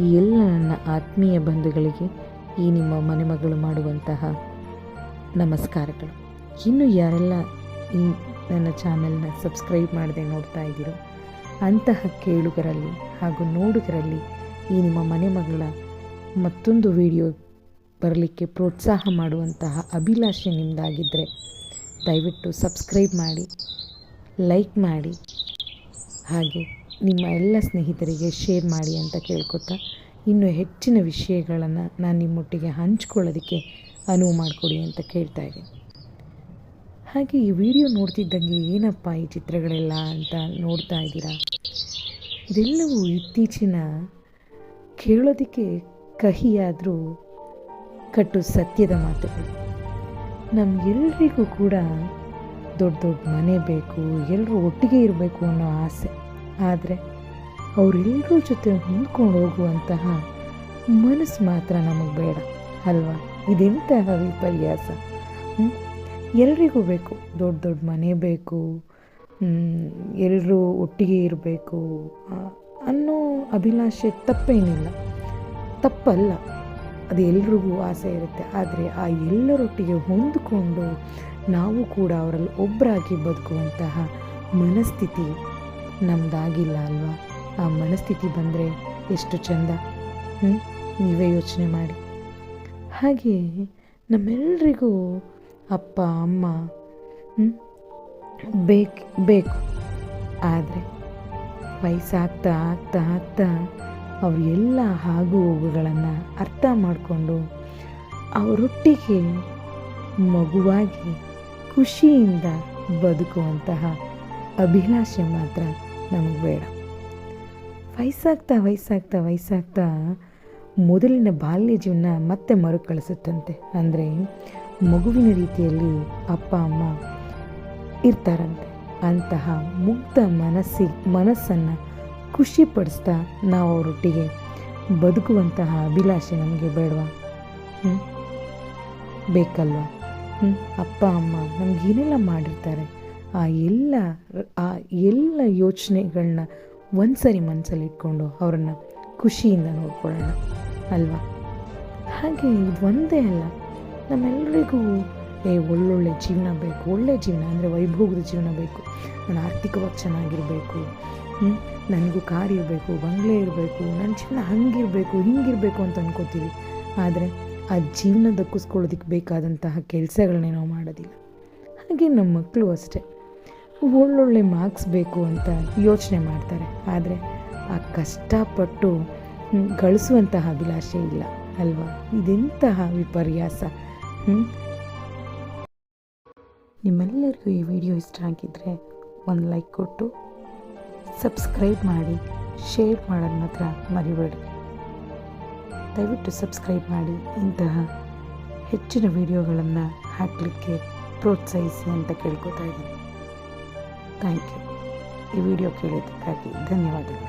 ಈ ಎಲ್ಲ ನನ್ನ ಆತ್ಮೀಯ ಬಂಧುಗಳಿಗೆ, ಈ ನಿಮ್ಮ ಮನೆಮಗಳು ಮಾಡುವಂತಹ ನಮಸ್ಕಾರಗಳು. ಇನ್ನು ಯಾರೆಲ್ಲ ಈ ನನ್ನ ಚಾನೆಲ್ನ ಸಬ್ಸ್ಕ್ರೈಬ್ ಮಾಡದೆ ನೋಡ್ತಾ ಇದ್ದೀರೋ, ಅಂತಹ ಕೇಳುಗರಲ್ಲಿ ಹಾಗೂ ನೋಡುಗರಲ್ಲಿ ಈ ನಿಮ್ಮ ಮನೆಮಗಳ ಮತ್ತೊಂದು ವಿಡಿಯೋ ಬರಲಿಕ್ಕೆ ಪ್ರೋತ್ಸಾಹ ಮಾಡುವಂತಹ ಅಭಿಲಾಷೆ ನಿಮ್ಮದಾಗಿದ್ದರೆ ದಯವಿಟ್ಟು ಸಬ್ಸ್ಕ್ರೈಬ್ ಮಾಡಿ, ಲೈಕ್ ಮಾಡಿ, ಹಾಗೆ ನಿಮ್ಮ ಎಲ್ಲ ಸ್ನೇಹಿತರಿಗೆ ಶೇರ್ ಮಾಡಿ ಅಂತ ಕೇಳ್ಕೊತಾ ಇನ್ನು ಹೆಚ್ಚಿನ ವಿಷಯಗಳನ್ನು ನಾನು ನಿಮ್ಮೊಟ್ಟಿಗೆ ಹಂಚ್ಕೊಳ್ಳೋದಕ್ಕೆ ಅನುವು ಮಾಡಿಕೊಡಿ ಅಂತ ಕೇಳ್ತಾ ಇದ್ದೀನಿ. ಹಾಗೆ ಈ ವಿಡಿಯೋ ನೋಡ್ತಿದ್ದಂಗೆ ಏನಪ್ಪ ಈ ಚಿತ್ರಗಳೆಲ್ಲ ಅಂತ ನೋಡ್ತಾ ಇದ್ದೀರಾ? ಇದೆಲ್ಲವೂ ಇತ್ತೀಚಿನ ಕೇಳೋದಕ್ಕೆ ಕಹಿಯಾದರೂ ಕಟ್ಟು ಸತ್ಯದ ಮಾತುಗಳು ನಮಗೆಲ್ಲರಿಗೂ ಕೂಡ ದೊಡ್ಡ ದೊಡ್ಡ ಮನೆ ಬೇಕು ಎಲ್ಲರೂ ಒಟ್ಟಿಗೆ ಇರಬೇಕು ಅನ್ನೋ ಆಸೆ. ಆದರೆ ಅವರೆಲ್ಲರ ಜೊತೆ ಹೊಂದ್ಕೊಂಡು ಹೋಗುವಂತಹ ಮನಸ್ಸು ಮಾತ್ರ ನಮಗೆ ಬೇಡ, ಅಲ್ವಾ? ಇದೆಂತಹ ವಿಪರ್ಯಾಸ? ಎಲ್ರಿಗೂ ಬೇಕು. ದೊಡ್ಡ ದೊಡ್ಡ ಮನೆ ಬೇಕು. ಎಲ್ಲರೂ ಒಟ್ಟಿಗೆ ಇರಬೇಕು. ಅನ್ನೋ ಅಭಿಲಾಷೆ ತಪ್ಪೇನಿಲ್ಲ. ತಪ್ಪಲ್ಲ. ಅದು ಎಲ್ರಿಗೂ ಆಸೆ ಇರುತ್ತೆ. ಆದರೆ ಆ ಎಲ್ಲರೊಟ್ಟಿಗೆ ಹೊಂದಿಕೊಂಡು ನಾವು ಕೂಡ ಅವರಲ್ಲಿ ಒಬ್ಬರಾಗಿ ಬದುಕುವಂತಹ ಮನಸ್ಥಿತಿ ನಮ್ಮದಾಗಿಲ್ಲ ಅಲ್ವಾ? ಆ ಮನಸ್ಥಿತಿ ಬಂದರೆ ಎಷ್ಟು ಚಂದ. ಹ್ಞೂ ನೀವೇ ಯೋಚನೆ ಮಾಡಿ. ಹಾಗೆ ನಮ್ಮೆಲ್ರಿಗೂ ಅಪ್ಪ, ಅಮ್ಮ ಬೇಕು ಬೇಕು. ಆದರೆ ವಯಸ್ಸಾಗ್ತಾ ಆಗ್ತಾ ಆಗ್ತಾ ಅವು ಎಲ್ಲ ಆಗು ಹೋಗುಗಳನ್ನು ಅರ್ಥ ಮಾಡಿಕೊಂಡು ಅವರೊಟ್ಟಿಗೆ ಮಗುವಾಗಿ ಖುಷಿಯಿಂದ ಬದುಕುವಂತಹ ಅಭಿಲಾಷೆ ಮಾತ್ರ. ನಮಗೆ ಬೇಡ. ವಯಸ್ಸಾಗ್ತಾ ವಯಸ್ಸಾಗ್ತಾ ವಯಸ್ಸಾಗ್ತಾ ಮೊದಲಿನ ಬಾಲ್ಯ ಜೀವನ ಮತ್ತೆ ಮರುಕಳಿಸುತ್ತಂತೆ. ಅಂದರೆ ಮಗುವಿನ ರೀತಿಯಲ್ಲಿ ಅಪ್ಪ, ಅಮ್ಮ ಇರ್ತಾರಂತೆ. ಅಂತಹ ಮುಗ್ಧ ಮನಸ್ಸಿ, ಮನಸ್ಸನ್ನು ಖುಷಿಪಡಿಸ್ತಾ ನಾವು ಅವರೊಟ್ಟಿಗೆ ಬದುಕುವಂತಹ ಅಭಿಲಾಷೆ ನಮಗೆ ಬೇಡವಾ? ಬೇಕಲ್ವಾ? ಅಪ್ಪ, ಅಮ್ಮ ನಮಗೇನೆಲ್ಲ ಮಾಡಿರ್ತಾರೆ? ಆ ಎಲ್ಲ ಆ ಎಲ್ಲ ಯೋಚನೆಗಳನ್ನ ಒಂದ್ಸರಿ ಮನಸ್ಸಲ್ಲಿ ಇಟ್ಕೊಂಡು ಅವ್ರನ್ನ ಖುಷಿಯಿಂದ ನೋಡ್ಕೊಳ್ಳೋಣ, ಅಲ್ವಾ? ಹಾಗೆ ಇದು ಒಂದೇ ಅಲ್ಲ ನಮ್ಮೆಲ್ಲರಿಗೂ ಏ, ಒಳ್ಳೊಳ್ಳೆ ಜೀವನ ಬೇಕು, ಒಳ್ಳೆ ಜೀವನ ಅಂದರೆ ವೈಭೋಗದ ಜೀವನ ಬೇಕು, ನಾನು ಆರ್ಥಿಕವಾಗಿ ಚೆನ್ನಾಗಿರಬೇಕು ನನಗೂ ಕಾರ್ ಇರಬೇಕು, ಬಂಗ್ಲೆ ಇರಬೇಕು, ನನ್ನ ಜೀವನ ಹಂಗಿರಬೇಕು, ಹಿಂಗಿರಬೇಕು ಅಂತ ಅನ್ಕೋತೀವಿ. ಆದರೆ ಆ ಜೀವನ ದಕ್ಕಿಸ್ಕೊಳ್ಳೋದಕ್ಕೆ ಬೇಕಾದಂತಹ ಕೆಲಸಗಳನ್ನೇ ನಾವು ಮಾಡೋದಿಲ್ಲ. ಹಾಗೆ ನಮ್ಮ ಮಕ್ಕಳು ಅಷ್ಟೇ. ಒಳ್ಳೊಳ್ಳೆ ಮಾರ್ಕ್ಸ್ ಬೇಕು ಅಂತ ಯೋಚನೆ ಮಾಡ್ತಾರೆ. ಆದರೆ ಆ ಕಷ್ಟಪಟ್ಟು ಗಳಿಸುವಂತಹ ಅಭಿಲಾಷೆ ಇಲ್ಲ ಅಲ್ವಾ? ಇದೆಂತಹ ವಿಪರ್ಯಾಸ? ನಿಮ್ಮೆಲ್ಲರಿಗೂ ಈ ವಿಡಿಯೋ ಇಷ್ಟ ಆಗಿದ್ದರೆ ಒಂದು ಲೈಕ್ ಕೊಟ್ಟು, ಸಬ್ಸ್ಕ್ರೈಬ್ ಮಾಡಿ, ಶೇರ್ ಮಾಡೋದು ಮಾತ್ರ ಮರಿಬೇಡಿ. ದಯವಿಟ್ಟು ಸಬ್ಸ್ಕ್ರೈಬ್ ಮಾಡಿ, ಇಂತಹ ಹೆಚ್ಚಿನ ವಿಡಿಯೋಗಳನ್ನು ಹಾಕಲಿಕ್ಕೆ ಪ್ರೋತ್ಸಾಹಿಸಿ ಅಂತ ಕೇಳ್ಕೊತಾ ಇದ್ದೀನಿ. ಥ್ಯಾಂಕ್ ಯು ಈ ವಿಡಿಯೋ ಕೇಳಿದ್ದಕ್ಕಾಗಿ ಧನ್ಯವಾದಗಳು